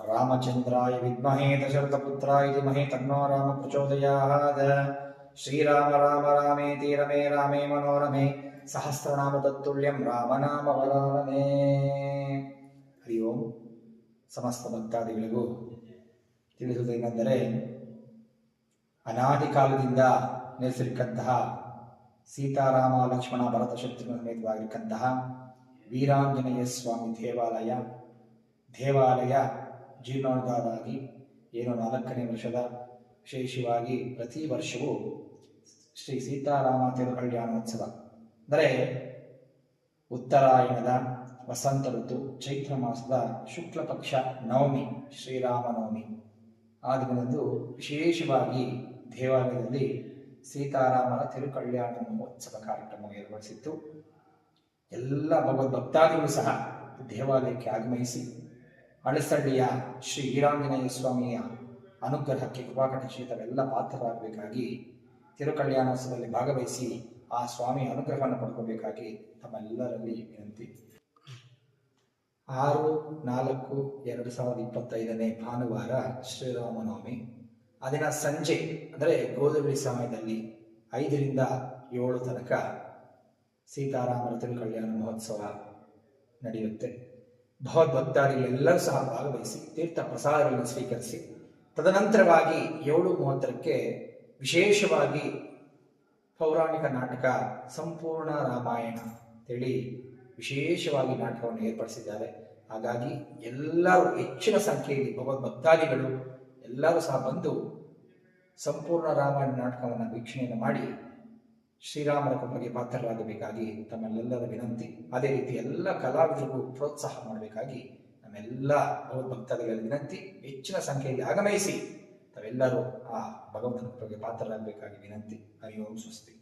ರಾಮಚಂದ್ರಾಯ ವಿದ್ಮಹೇ ದಶರಥಪುತ್ರಾಯ ಮಹೇ ತನ್ನೋ ರಾಮ ಪ್ರಚೋದಯಾತ್. ಶ್ರೀರಾಮ ರಾಮ ರಾಮೇ ರಮೇ ರಾಮೇ ಮನೋರಮೇ ಸಹಸ್ರನಾಮ ತತ್ತುಲ್ಯಂ ರಾಮನಾಮ ವರಾನನೇ ಹರಿ ಓಂ. ಸಮಸ್ತ ಭಕ್ತಾದಿಗಳಿಗೂ ತಿಳಿಸುವುದೇನೆಂದರೆ ಅನಾದಿ ಕಾಲದಿಂದ ನೆಲೆಸಿರ್ತಕ್ಕಂತಹ ಸೀತಾರಾಮ ಲಕ್ಷ್ಮಣ ಭರತ ಶತ್ರು ಸಮೇತವಾಗಿರ್ತಕ್ಕಂತಹ ವೀರಾಂಜನೇಯ ಸ್ವಾಮಿ ದೇವಾಲಯ ದೇವಾಲಯ ಜೀರ್ಣೋದ್ಧಾರಾಗಿ ಏನು ನಾಲ್ಕನೇ ವರ್ಷದ ವಿಶೇಷವಾಗಿ ಪ್ರತಿ ವರ್ಷವೂ ಶ್ರೀ ಸೀತಾರಾಮ ತಿರು ಕಲ್ಯಾಣೋತ್ಸವ ಅಂದರೆ ಉತ್ತರಾಯಣದ ವಸಂತ ಋತು, ಚೈತ್ರ ಮಾಸದ ಶುಕ್ಲ ಪಕ್ಷ ನವಮಿ ಶ್ರೀರಾಮನವಮಿ ಆ ದಿನದಂದು ವಿಶೇಷವಾಗಿ ದೇವಾಲಯದಲ್ಲಿ ಸೀತಾರಾಮನ ತಿರುಕಲ್ಯಾಣ ಮಹೋತ್ಸವ ಕಾರ್ಯಕ್ರಮ ಏರ್ಪಡಿಸಿತ್ತು. ಎಲ್ಲ ಭಗವದ್ ಭಕ್ತಾದಿಗಳು ಸಹ ದೇವಾಲಯಕ್ಕೆ ಆಗಮಿಸಿ ಅಳಸಳ್ಳಿಯ ಶ್ರೀ ವೀರಾಂಜನೇಯ ಸ್ವಾಮಿಯ ಅನುಗ್ರಹಕ್ಕೆ ಕೃಪಾಕಟಾಕ್ಷಿ ತಾವೆಲ್ಲ ಪಾತ್ರರಾಗಬೇಕಾಗಿ ತಿರುಕಲ್ಯಾಣೋತ್ಸವದಲ್ಲಿ ಭಾಗವಹಿಸಿ ಆ ಸ್ವಾಮಿಯ ಅನುಗ್ರಹವನ್ನು ಪಡ್ಕೋಬೇಕಾಗಿ ತಮ್ಮೆಲ್ಲರಲ್ಲಿ ವಿನಂತಿ. ಆರು, ನಾಲ್ಕು, ಎರಡು ಸಾವಿರದ ಇಪ್ಪತ್ತೈದನೇ ಭಾನುವಾರ ಶ್ರೀರಾಮನವಮಿ. ಅದಿನ ದಿನ ಸಂಜೆ, ಅಂದರೆ ಗೋಧುಳಿ ಸಮಯದಲ್ಲಿ ಐದರಿಂದ ಏಳು ತನಕ ಸೀತಾರಾಮರ ತಿರುಕಲ್ಯಾಣ ಮಹೋತ್ಸವ ನಡೆಯುತ್ತೆ. ಭಗವದ್ಭಕ್ತಾದಿಗಳೆಲ್ಲರೂ ಸಹ ಭಾಗವಹಿಸಿ ತೀರ್ಥ ಪ್ರಸಾದಗಳನ್ನು ಸ್ವೀಕರಿಸಿ, ತದನಂತರವಾಗಿ ಏಳು ಮೂವತ್ತರಕ್ಕೆ ವಿಶೇಷವಾಗಿ ಪೌರಾಣಿಕ ನಾಟಕ ಸಂಪೂರ್ಣ ರಾಮಾಯಣ ಅಂತೇಳಿ ವಿಶೇಷವಾಗಿ ನಾಟಕವನ್ನು ಏರ್ಪಡಿಸಿದ್ದಾರೆ. ಹಾಗಾಗಿ ಎಲ್ಲರೂ ಹೆಚ್ಚಿನ ಸಂಖ್ಯೆಯಲ್ಲಿ ಭಗವದ್ಭಕ್ತಾದಿಗಳು ಎಲ್ಲರೂ ಸಹ ಬಂದು ಸಂಪೂರ್ಣ ರಾಮಾಯಣ ನಾಟಕವನ್ನು ವೀಕ್ಷಣೆಯನ್ನು ಮಾಡಿ ಶ್ರೀರಾಮರ ಕೃಪೆಗೆ ಪಾತ್ರರಾಗಬೇಕಾಗಿ ತಮ್ಮಲ್ಲೆಲ್ಲರ ವಿನಂತಿ. ಅದೇ ರೀತಿ ಎಲ್ಲ ಕಲಾವಿದರಿಗೂ ಪ್ರೋತ್ಸಾಹ ಮಾಡಬೇಕಾಗಿ ನಮ್ಮೆಲ್ಲ ಭಗವದ್ಭಕ್ತಾದಿಗಳ ವಿನಂತಿ. ಹೆಚ್ಚಿನ ಸಂಖ್ಯೆಯಲ್ಲಿ ಆಗಮಿಸಿ ತಾವೆಲ್ಲರೂ ಆ ಭಗವಂತನ ಪಾತ್ರರಾಗಬೇಕಾಗಿ ವಿನಂತಿ. ಹರಿ ಸ್ವಸ್ತಿ.